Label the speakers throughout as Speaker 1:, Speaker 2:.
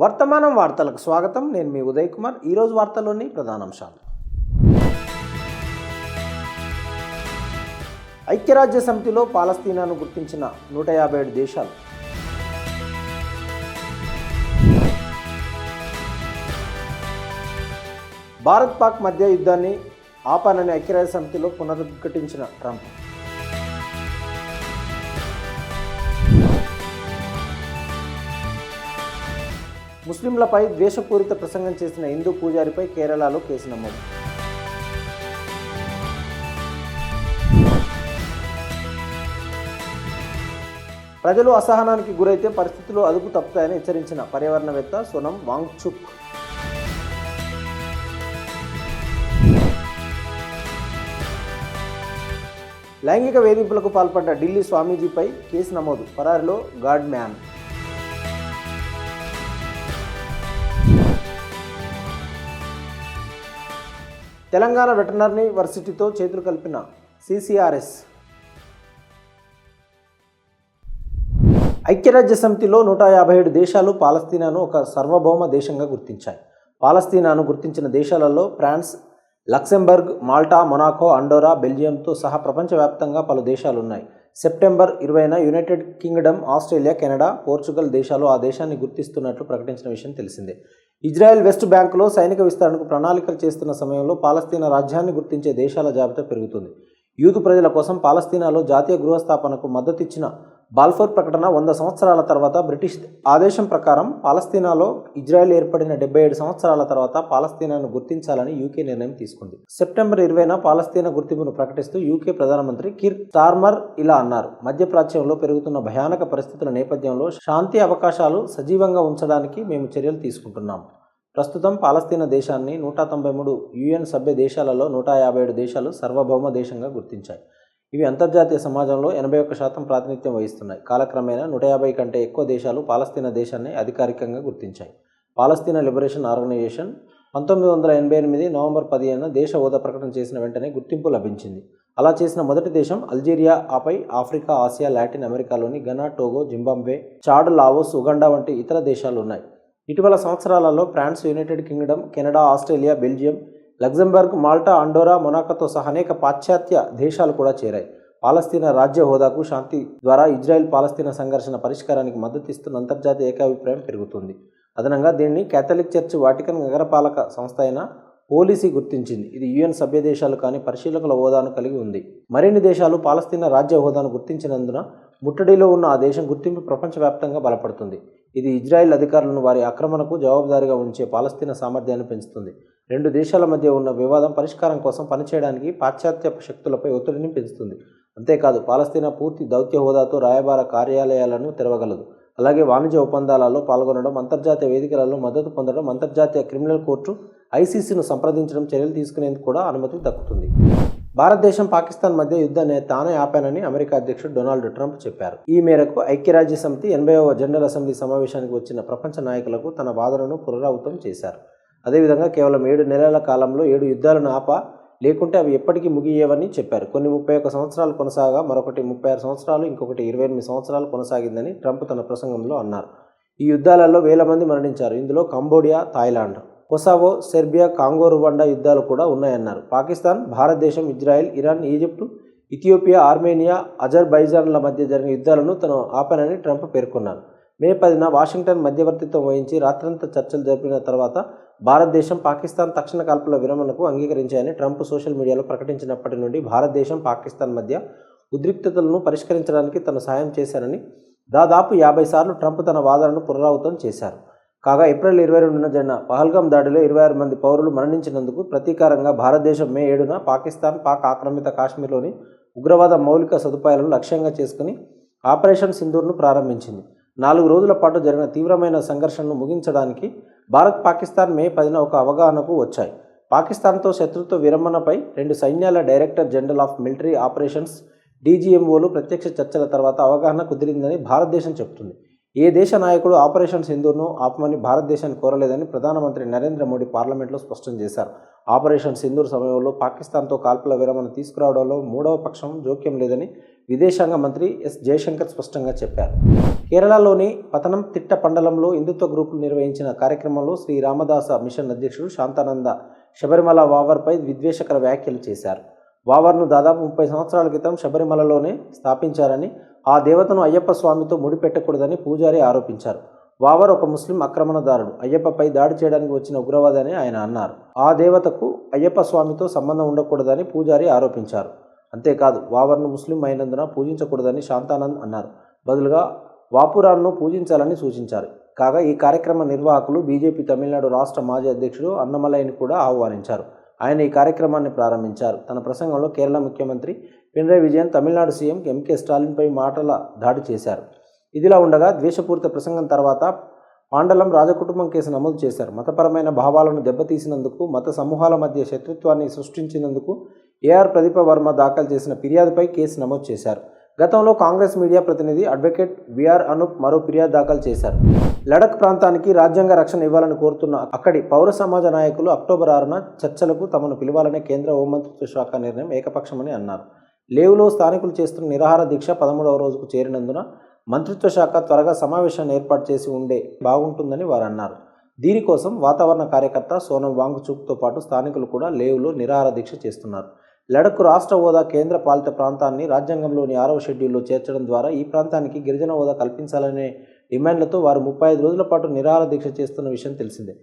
Speaker 1: వర్తమానం వార్తలకు స్వాగతం. నేను మీ ఉదయ్ కుమార్. ఈరోజు వార్తల్లోని ప్రధానాంశాలు. ఐక్యరాజ్య సమితిలో పాలస్తీనాను గుర్తించిన నూట యాభై ఏడు దేశాలు. భారత్ పాక్ మధ్య యుద్ధాన్ని ఆపానని ఐక్యరాజ్య సమితిలో పునరుద్ఘటించిన ట్రంప్. ముస్లింలపై ద్వేషపూరిత ప్రసంగం చేసిన హిందూ పూజారిపై కేరళలో కేసు నమోదు. ప్రజలు అసహనానికి గురైతే పరిస్థితులు అదుపు తప్పుతాయని హెచ్చరించిన పర్యావరణవేత్త సోనం వాంగ్చుక్. లైంగిక వేధింపులకు పాల్పడ్డ ఢిల్లీ స్వామీజీపై కేసు నమోదు. పరారిలో గాడ్ మ్యాన్. తెలంగాణ వెటర్నరీ వర్సిటీతో చేతులు కలిపిన సిసిఆర్ఎస్ ఐక్యరాజ్య సమితిలో నూట యాభై ఏడు దేశాలు పాలస్తీనాను ఒక సార్వభౌమ దేశంగా గుర్తించాయి. పాలస్తీనాను గుర్తించిన దేశాలలో France Luxembourg Malta Monaco Andorra బెల్జియంతో సహా ప్రపంచవ్యాప్తంగా పలు దేశాలు ఉన్నాయి సెప్టెంబర్ ఇరవైన United Kingdom Australia Canada Portugal దేశాలు ఆ దేశాన్ని గుర్తిస్తున్నట్లు ప్రకటించిన విషయం తెలిసిందే. ఇజ్రాయెల్ వెస్ట్ బ్యాంకులో సైనిక విస్తరణకు ప్రణాళికలు చేస్తున్న సమయంలో పాలస్తీనా రాజ్యాన్ని గుర్తించే దేశాల జాబితా పెరుగుతుంది. యూదు ప్రజల కోసం పాలస్తీనాలో జాతీయ గృహస్థాపనకు మద్దతిచ్చిన బాల్ఫోర్ ప్రకటన వంద సంవత్సరాల తర్వాత బ్రిటిష్ ఆదేశం ప్రకారం పాలస్తీనాలో ఇజ్రాయెల్ ఏర్పడిన డెబ్బై ఏడు సంవత్సరాల తర్వాత పాలస్తీనాను గుర్తించాలని యూకే నిర్ణయం తీసుకుంది. సెప్టెంబర్ ఇరవైన పాలస్తీనా గుర్తింపును ప్రకటిస్తూ యూకే ప్రధానమంత్రి కిర్ టార్మర్ ఇలా అన్నారు. మధ్యప్రాచ్యంలో పెరుగుతున్న భయానక పరిస్థితుల నేపథ్యంలో శాంతి అవకాశాలు సజీవంగా ఉంచడానికి మేము చర్యలు తీసుకుంటున్నాం. ప్రస్తుతం పాలస్తీనా దేశాన్ని నూట తొంభై మూడు యుఎన్ సభ్య దేశాలలో నూట యాభై ఏడు దేశాలు సార్వభౌమ దేశంగా గుర్తించాయి. ఇవి అంతర్జాతీయ సమాజంలో ఎనభై ఒక్క శాతం ప్రాతినిధ్యం వహిస్తున్నాయి. కాలక్రమేణా నూట యాభై కంటే ఎక్కువ దేశాలు పాలస్తీనా దేశాన్ని అధికారికంగా గుర్తించాయి. పాలస్తీనా లిబరేషన్ ఆర్గనైజేషన్ పంతొమ్మిది వందల ఎనభై ఎనిమిది నవంబర్ పదిహేను దేశ హోదా ప్రకటన చేసిన వెంటనే గుర్తింపు లభించింది. అలా చేసిన మొదటి దేశం అల్జీరియా ఆపై ఆఫ్రికా ఆసియా లాటిన్ అమెరికాలోని Ghana Togo Zimbabwe Chad Laos Uganda వంటి ఇతర దేశాలు ఉన్నాయి. ఇటీవల సంవత్సరాలలో France United Kingdom Canada Australia Belgium Luxembourg Malta Andorra మొనాకోతో సహా అనేక పాశ్చాత్య దేశాలు కూడా చేరాయి. పాలస్తీనా రాజ్య హోదాకు శాంతి ద్వారా ఇజ్రాయెల్ పాలస్తీనా సంఘర్షణ పరిష్కారానికి మద్దతిస్తున్న అంతర్జాతీయ ఏకాభిప్రాయం పెరుగుతుంది. అదనంగా దీనిని కేథలిక్ చర్చ్ వాటికన్ నగరపాలక సంస్థ అయిన పోలీసీ గుర్తించింది. ఇది యుఎన్ సభ్య దేశాలు కానీ పరిశీలకుల హోదాను కలిగి ఉంది. మరిన్ని దేశాలు పాలస్తీనా రాజ్య హోదాను గుర్తించినందున ముట్టడిలో ఉన్న ఆ దేశం గుర్తింపు ప్రపంచవ్యాప్తంగా బలపడుతుంది. ఇది ఇజ్రాయెల్ అధికారులను వారి ఆక్రమణకు జవాబుదారీగా ఉంచే పాలస్తీనా సామర్థ్యాన్ని పెంచుతుంది. రెండు దేశాల మధ్య ఉన్న వివాదం పరిష్కారం కోసం పనిచేయడానికి పాశ్చాత్య శక్తులపై ఒత్తిడిని పెంచుతుంది. అంతేకాదు పాలస్తీనా పూర్తి దౌత్య హోదాతో రాయబార కార్యాలయాలను తెరవగలదు. అలాగే వాణిజ్య ఒప్పందాలలో పాల్గొనడం అంతర్జాతీయ వేదికలలో మద్దతు పొందడం అంతర్జాతీయ క్రిమినల్ కోర్టు ఐసీసీను సంప్రదించడం చర్యలు తీసుకునేందుకు కూడా అనుమతి దక్కుతుంది. భారతదేశం పాకిస్తాన్ మధ్య యుద్ధాన్ని తానే ఆపానని అమెరికా అధ్యక్షుడు డొనాల్డ్ ట్రంప్ చెప్పారు. ఈ మేరకు ఐక్యరాజ్య సమితి ఎనభైవ జనరల్ అసెంబ్లీ సమావేశానికి వచ్చిన ప్రపంచ నాయకులకు తన వాదనను పునరావృతం చేశారు. అదేవిధంగా కేవలం ఏడు నెలల కాలంలో ఏడు యుద్ధాలను ఆప లేకుంటే అవి ఎప్పటికీ ముగియేవని చెప్పారు. కొన్ని ముప్పై ఒక్క సంవత్సరాలు కొనసాగా మరొకటి ముప్పై ఆరు సంవత్సరాలు ఇంకొకటి ఇరవై ఎనిమిది సంవత్సరాలు కొనసాగిందని ట్రంప్ తన ప్రసంగంలో అన్నారు. ఈ యుద్ధాలలో వేల మంది మరణించారు. ఇందులో Cambodia Thailand Kosovo Serbia Congo Rwanda యుద్ధాలు కూడా ఉన్నాయన్నారు. పాకిస్తాన్ భారతదేశం Israel Iran Egypt Ethiopia Armenia అజర్బైజాన్ల మధ్య జరిగిన యుద్ధాలను తను ఆపానని ట్రంప్ పేర్కొన్నారు. మే పదిన వాషింగ్టన్ మధ్యవర్తిత్వం వహించి రాత్రంతా చర్చలు జరిపిన తర్వాత భారతదేశం పాకిస్తాన్ తక్షణ కాల్పుల విరమణకు అంగీకరించాయని ట్రంప్ సోషల్ మీడియాలో ప్రకటించినప్పటి నుండి భారతదేశం పాకిస్తాన్ మధ్య ఉద్రిక్తతలను పరిష్కరించడానికి తను సాయం చేశారని దాదాపు యాభై సార్లు ట్రంప్ తన వాదనను పునరావృతం చేశారు. కాగా ఏప్రిల్ ఇరవై రెండున జరిగిన పహల్గాం దాడిలో ఇరవై ఆరు మంది పౌరులు మరణించినందుకు ప్రతీకారంగా భారతదేశం మే ఏడున పాకిస్తాన్ పాక్ ఆక్రమిత కాశ్మీర్లోని ఉగ్రవాద మౌలిక సదుపాయాలను లక్ష్యంగా చేసుకుని ఆపరేషన్ సింధూర్ను ప్రారంభించింది. నాలుగు రోజుల పాటు జరిగిన తీవ్రమైన సంఘర్షణను ముగించడానికి భారత్ పాకిస్తాన్ మే పదిన ఒక అవగాహనకు వచ్చాయి. పాకిస్తాన్తో శత్రుత్వ విరమణపై రెండు సైన్యాల director general of military operations డీజీఎంఓలు ప్రత్యక్ష చర్చల తర్వాత అవగాహన కుదిరిందని భారతదేశం చెబుతుంది. ఏ దేశ నాయకుడు ఆపరేషన్ సింధూర్ను ఆపమని భారతదేశాన్ని కోరలేదని ప్రధానమంత్రి నరేంద్ర మోడీ పార్లమెంట్లో స్పష్టం చేశారు. ఆపరేషన్ సింధూర్ సమయంలో పాకిస్తాన్తో కాల్పుల విరమణ తీసుకురావడంలో మూడవ పక్షం జోక్యం లేదని విదేశాంగ మంత్రి ఎస్ జయశంకర్ స్పష్టంగా చెప్పారు. కేరళలోని పతనం తిట్ట మండలంలో హిందుత్వ గ్రూపులు నిర్వహించిన కార్యక్రమంలో శ్రీ రామదాస మిషన్ అధ్యక్షుడు శాంతానంద శబరిమల వావర్పై విద్వేషకర వ్యాఖ్యలు చేశారు. వావర్ను దాదాపు ముప్పై సంవత్సరాల క్రితం శబరిమలలోనే స్థాపించారని ఆ దేవతను అయ్యప్ప స్వామితో ముడిపెట్టకూడదని పూజారి ఆరోపించారు. వావర్ ఒక ముస్లిం ఆక్రమణదారుడు అయ్యప్పపై దాడి చేయడానికి వచ్చిన ఉగ్రవాది అని ఆయన అన్నారు. ఆ దేవతకు అయ్యప్ప స్వామితో సంబంధం ఉండకూడదని పూజారి ఆరోపించారు. అంతేకాదు వావర్ను ముస్లిం అయినందున పూజించకూడదని శాంతానంద్ అన్నారు. బదులుగా వాపురాన్ను పూజించాలని సూచించారు. కాగా ఈ కార్యక్రమ నిర్వాహకులు బీజేపీ తమిళనాడు రాష్ట్ర మాజీ అధ్యక్షుడు అన్నమలైని కూడా ఆహ్వానించారు. ఆయన ఈ కార్యక్రమాన్ని ప్రారంభించారు. తన ప్రసంగంలో కేరళ ముఖ్యమంత్రి పినరయ్ విజయన్ తమిళనాడు సీఎం ఎంకే స్టాలిన్పై మాటల దాడి చేశారు. ఇదిలా ఉండగా ద్వేషపూరిత ప్రసంగం తర్వాత పాండలం రాజకుటుంబం కేసు నమోదు చేశారు. మతపరమైన భావాలను దెబ్బతీసినందుకు మత సమూహాల మధ్య శత్రుత్వాన్ని సృష్టించినందుకు ఏఆర్ ప్రదీప వర్మ దాఖలు చేసిన ఫిర్యాదుపై కేసు నమోదు చేశారు. గతంలో కాంగ్రెస్ మీడియా ప్రతినిధి అడ్వకేట్ విఆర్ అనూప్ మరో ఫిర్యాదు దాఖలు చేశారు. లడక్ ప్రాంతానికి రాజ్యాంగ రక్షణ ఇవ్వాలని కోరుతున్న అక్కడి పౌర సమాజ నాయకులు అక్టోబర్ ఆరున చర్చలకు తమను పిలవాలనే కేంద్ర హోంమంత్రిత్వ శాఖ నిర్ణయం ఏకపక్షమని అన్నారు. లేవులో స్థానికులు చేస్తున్న నిరాహార దీక్ష పదమూడవ రోజుకు చేరినందున మంత్రిత్వ శాఖ త్వరగా సమావేశాన్ని ఏర్పాటు చేసి ఉండే బాగుంటుందని వారు అన్నారు. దీనికోసం వాతావరణ కార్యకర్త సోనం వాంగ్చూక్తో పాటు స్థానికులు కూడా లేవులో నిరాహార దీక్ష చేస్తున్నారు. లడక్ రాష్ట్ర హోదా కేంద్ర పాలిత ప్రాంతాన్ని రాజ్యాంగంలోని ఆరవ షెడ్యూల్లో చేర్చడం ద్వారా ఈ ప్రాంతానికి గిరిజన హోదా కల్పించాలనే డిమాండ్లతో వారు ముప్పై ఐదు రోజుల పాటు నిరాహార దీక్ష చేస్తున్న విషయం తెలిసిందే.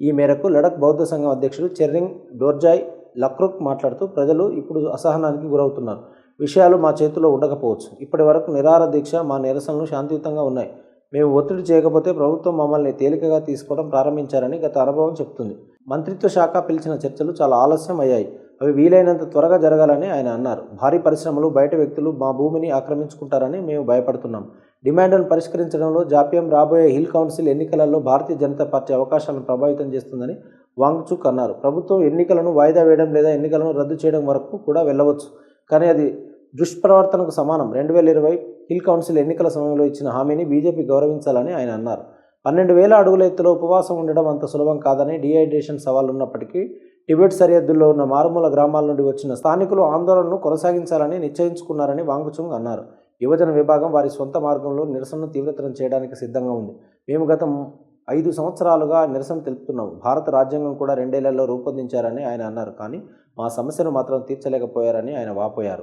Speaker 1: ఈ మేరకు లడక్ బౌద్ధ సంఘం అధ్యక్షుడు చెర్రింగ్ డోర్జాయ్ లక్రుక్ మాట్లాడుతూ ప్రజలు ఇప్పుడు అసహనానికి గురవుతున్నారు. విషయాలు మా చేతిలో ఉండకపోవచ్చు. ఇప్పటి వరకు నిరాహార దీక్ష మా నిరసనలు శాంతియుతంగా ఉన్నాయి. మేము ఒత్తిడి చేయకపోతే ప్రభుత్వం మమ్మల్ని తేలికగా తీసుకోవడం ప్రారంభించారని గత అనుభవం చెప్తుంది. మంత్రిత్వ శాఖ పిలిచిన చర్చలు చాలా ఆలస్యం అయ్యాయి అవి వీలైనంత త్వరగా జరగాలని ఆయన అన్నారు. భారీ పరిశ్రమలు బయట వ్యక్తులు మా భూమిని ఆక్రమించుకుంటారని మేము భయపడుతున్నాం. డిమాండ్లను పరిష్కరించడంలో జాప్యం రాబోయే హిల్ కౌన్సిల్ ఎన్నికలలో భారతీయ జనతా పార్టీ అవకాశాలను ప్రభావితం చేస్తుందని వాంగ్చుక్ అన్నారు. ప్రభుత్వం ఎన్నికలను వాయిదా వేయడం లేదా ఎన్నికలను రద్దు చేయడం వరకు కూడా వెళ్ళవచ్చు. కానీ అది దుష్ప్రవర్తనకు సమానం. రెండు వేల ఇరవై హిల్ కౌన్సిల్ ఎన్నికల సమయంలో ఇచ్చిన హామీని బీజేపీ గౌరవించాలని ఆయన అన్నారు. పన్నెండు వేల అడుగుల ఎత్తులో ఉపవాసం ఉండడం అంత సులభం కాదని డిహైడ్రేషన్ సవాల్ ఉన్నప్పటికీ టిబెట్ సరిహద్దుల్లో ఉన్న మారుమూల గ్రామాల నుండి వచ్చిన స్థానికులు ఆందోళనను కొనసాగించాలని నిశ్చయించుకున్నారని వాంగ్చుంగ్ అన్నారు. యువజన విభాగం వారి సొంత మార్గంలో నిరసనను తీవ్రతరం చేయడానికి సిద్ధంగా ఉంది. మేము గత ఐదు సంవత్సరాలుగా నిరసన తెలుపుతున్నాం భారత రాజ్యాంగం కూడా రెండేళ్ళలో రూపొందించారని ఆయన అన్నారు. కానీ మా సమస్యను మాత్రం తీర్చలేకపోయారని ఆయన వాపోయారు.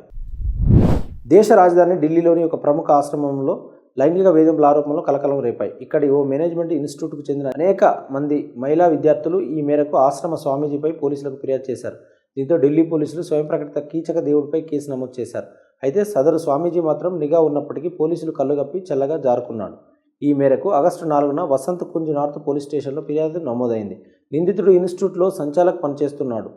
Speaker 1: దేశ రాజధాని ఢిల్లీలోని ఒక ప్రముఖ ఆశ్రమంలో లైంగిక వేధింపుల ఆరోపణలు కలకలం రేపాయి. ఇక్కడి ఓ మేనేజ్మెంట్ ఇన్స్టిట్యూట్కు చెందిన అనేక మంది మహిళా విద్యార్థులు ఈ మేరకు ఆశ్రమ స్వామీజీపై పోలీసులకు ఫిర్యాదు చేశారు. దీంతో ఢిల్లీ పోలీసులు స్వయం ప్రకటిత కీచక దేవుడిపై కేసు నమోదు చేశారు. అయితే సదరు స్వామీజీ మాత్రం నిఘా ఉన్నప్పటికీ పోలీసులు కళ్ళుగప్పి చల్లగా జారుకున్నాడు. ఈ మేరకు ఆగస్టు నాలుగున వసంత్ కుంజ్ నార్త్ పోలీస్ స్టేషన్లో ఫిర్యాదు నమోదైంది. నిందితుడు ఇన్స్టిట్యూట్లో సంచాలక్ పనిచేస్తున్నాడు.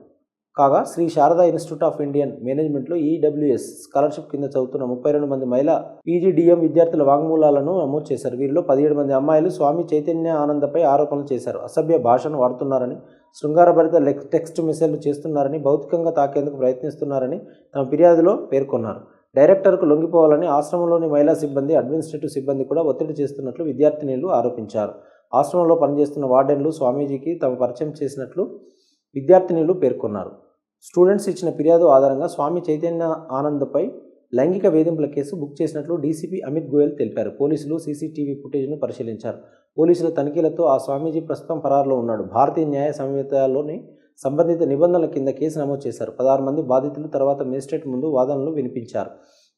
Speaker 1: కాగా Shri Sharada Institute of Indian మేనేజ్మెంట్లో ఈడబ్ల్యూఎస్ స్కాలర్షిప్ కింద చదువుతున్న ముప్పై రెండు మంది మహిళా పీజీడీఎం విద్యార్థుల వాంగ్మూలాలను నమోదు చేశారు. వీరిలో పదిహేడు మంది అమ్మాయిలు స్వామి చైతన్య ఆనందపై ఆరోపణలు చేశారు. అసభ్య భాషను వాడుతున్నారని శృంగారభరిత టెక్స్ట్ మెసేజ్లు చేస్తున్నారని భౌతికంగా తాకేందుకు ప్రయత్నిస్తున్నారని తమ ఫిర్యాదులో పేర్కొన్నారు. డైరెక్టర్కు లొంగిపోవాలని ఆశ్రమంలోని మహిళా సిబ్బంది అడ్మినిస్ట్రేటివ్ సిబ్బంది కూడా ఒత్తిడి చేస్తున్నట్లు విద్యార్థినీలు ఆరోపించారు. ఆశ్రమంలో పనిచేస్తున్న వార్డెన్లు స్వామీజీకి తమ పరిచయం చేసినట్లు విద్యార్థినీలు పేర్కొన్నారు. స్టూడెంట్స్ ఇచ్చిన ఫిర్యాదు ఆధారంగా స్వామి చైతన్య ఆనంద్పై లైంగిక వేధింపుల కేసు బుక్ చేసినట్లు డీసీపీ అమిత్ గోయల్ తెలిపారు. పోలీసులు సీసీటీవీ ఫుటేజ్ను పరిశీలించారు. పోలీసుల తనిఖీలతో ఆ స్వామీజీ ప్రస్తుతం పరారులో ఉన్నాడు. భారతీయ న్యాయ సంహితలోని సంబంధిత నిబంధనల కింద కేసు నమోదు చేశారు. పదహారు మంది బాధితులు తర్వాత మేజిస్ట్రేట్ ముందు వాదనలు వినిపించారు.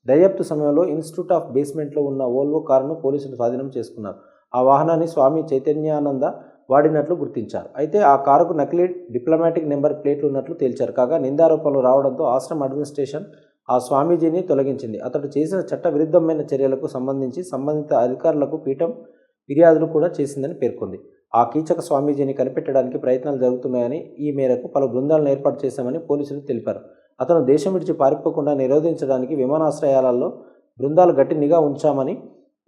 Speaker 1: దర్యాప్తు సమయంలో ఇన్స్టిట్యూట్ ఆఫ్ బేస్మెంట్లో ఉన్న ఓల్వో కారును పోలీసులు స్వాధీనం చేసుకున్నారు. ఆ వాహనాన్ని స్వామి చైతన్యానంద వాడినట్లు గుర్తించారు. అయితే ఆ కారుకు నకిలీ డిప్లొమాటిక్ నెంబర్ ప్లేట్లు ఉన్నట్లు తేల్చారు. కాగా నిందారోపణలు రావడంతో ఆశ్రమ అడ్మినిస్ట్రేషన్ ఆ స్వామీజీని తొలగించింది. అతడు చేసిన చట్ట విరుద్ధమైన చర్యలకు సంబంధించి సంబంధిత అధికారులకు పీఠం ఫిర్యాదులు కూడా చేసిందని పేర్కొంది. ఆ కీచక స్వామీజీని కనిపెట్టడానికి ప్రయత్నాలు జరుగుతున్నాయని ఈ మేరకు పలు బృందాలను ఏర్పాటు చేశామని పోలీసులు తెలిపారు. అతను దేశం విడిచి పారిపోకుండా నిరోధించడానికి విమానాశ్రయాలలో బృందాలు గట్టి నిఘా ఉంచామని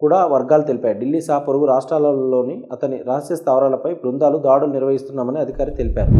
Speaker 1: కూడా వర్గాలు తెలిపాయి. ఢిల్లీ సహా పొరుగు రాష్ట్రాలలోని అతని రహస్య స్థావరాలపై బృందాలు దాడులు నిర్వహిస్తున్నామని అధికారి తెలిపారు.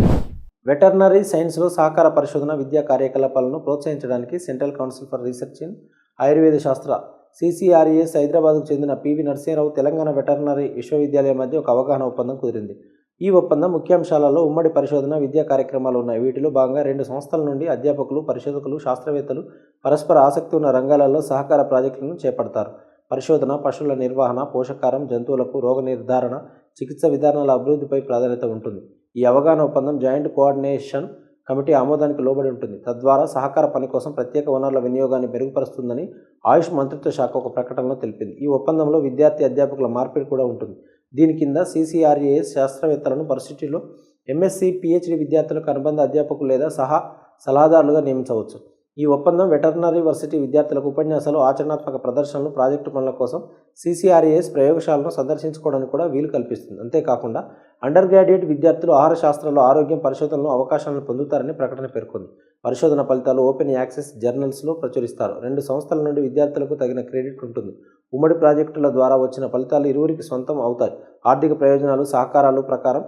Speaker 1: వెటర్నరీ సైన్స్లో సహకార పరిశోధన విద్యా కార్యకలాపాలను ప్రోత్సహించడానికి Central Council for Research in Ayurveda శాస్త్ర సిసిఆర్ఏఎస్ హైదరాబాద్కు చెందిన పివి నరసింహరావు తెలంగాణ వెటర్నరీ విశ్వవిద్యాలయం మధ్య ఒక అవగాహన ఒప్పందం కుదిరింది. ఈ ఒప్పందం ముఖ్యాంశాలలో ఉమ్మడి పరిశోధన విద్యా కార్యక్రమాలు ఉన్నాయి. వీటిలో భాగంగా రెండు సంస్థల నుండి అధ్యాపకులు పరిశోధకులు శాస్త్రవేత్తలు పరస్పర ఆసక్తి ఉన్న రంగాలలో సహకార ప్రాజెక్టులను చేపడతారు. పరిశోధన పశువుల నిర్వహణ పోషకారం జంతువులకు రోగ నిర్ధారణ చికిత్స విధానాల అభివృద్ధిపై ప్రాధాన్యత ఉంటుంది. ఈ అవగాహన ఒప్పందం జాయింట్ కోఆర్డినేషన్ కమిటీ ఆమోదానికి లోబడి ఉంటుంది. తద్వారా సహకార పని కోసం ప్రత్యేక వనరుల వినియోగాన్ని మెరుగుపరుస్తుందని ఆయుష్ మంత్రిత్వ శాఖ ఒక ప్రకటనలో తెలిపింది. ఈ ఒప్పందంలో విద్యార్థి అధ్యాపకుల మార్పిడి కూడా ఉంటుంది. దీని కింద సీసీఆర్ఏఎస్ శాస్త్రవేత్తలను పరిస్థితిలో ఎంఎస్సి పిహెచ్డి విద్యార్థులకు అనుబంధ అధ్యాపకులు లేదా సహా సలహాదారులుగా నియమించవచ్చు. ఈ ఒప్పందం వెటర్నరీ వర్సిటీ విద్యార్థులకు ఉపన్యాసాలు ఆచరణాత్మక ప్రదర్శనలు ప్రాజెక్టు పనుల కోసం సీసీఆర్ఏఎస్ ప్రయోగశాలను సందర్శించుకోవడానికి కూడా వీలు కల్పిస్తుంది. అంతేకాకుండా అండర్ గ్రాడ్యుయేట్ విద్యార్థులు ఆహార శాస్త్రంలో ఆరోగ్యం పరిశోధనలో అవకాశాలను పొందుతారని ప్రకటన పేర్కొంది. పరిశోధన ఫలితాలు ఓపెన్ యాక్సెస్ జర్నల్స్లో ప్రచురిస్తారు. రెండు సంస్థల నుండి విద్యార్థులకు తగిన క్రెడిట్ ఉంటుంది. ఉమ్మడి ప్రాజెక్టుల ద్వారా వచ్చిన ఫలితాలు ఇరువురికి సొంతం అవుతాయి. ఆర్థిక ప్రయోజనాలు సహకారాలు ప్రకారం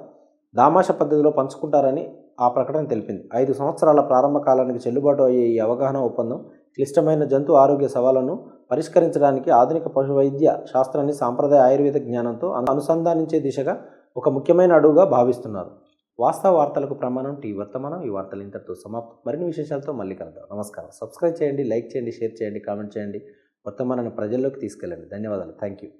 Speaker 1: దామాష పద్ధతిలో పంచుకుంటారని ఆ ప్రకటన తెలిపింది. ఐదు సంవత్సరాల ప్రారంభ కాలానికి చెల్లుబాటు అయ్యే ఈ అవగాహన ఒప్పందం క్లిష్టమైన జంతు ఆరోగ్య సవాళ్ళను పరిష్కరించడానికి ఆధునిక పశు వైద్య శాస్త్రాన్ని సాంప్రదాయ ఆయుర్వేద జ్ఞానంతో అనుసంధానించే దిశగా ఒక ముఖ్యమైన అడుగుగా భావిస్తున్నారు. వాస్తవ వార్తలకు ప్రమాణం టీ వర్తమానం ఈ వార్తలు ఇంతటితో సమాప్తం. మరిన్ని విశేషాలతో మళ్ళీ కలుద్దాం. నమస్కారం. సబ్స్క్రైబ్ చేయండి లైక్ చేయండి షేర్ చేయండి కామెంట్ చేయండి. వర్తమానాన్ని ప్రజల్లోకి తీసుకెళ్ళండి. ధన్యవాదాలు. Thank you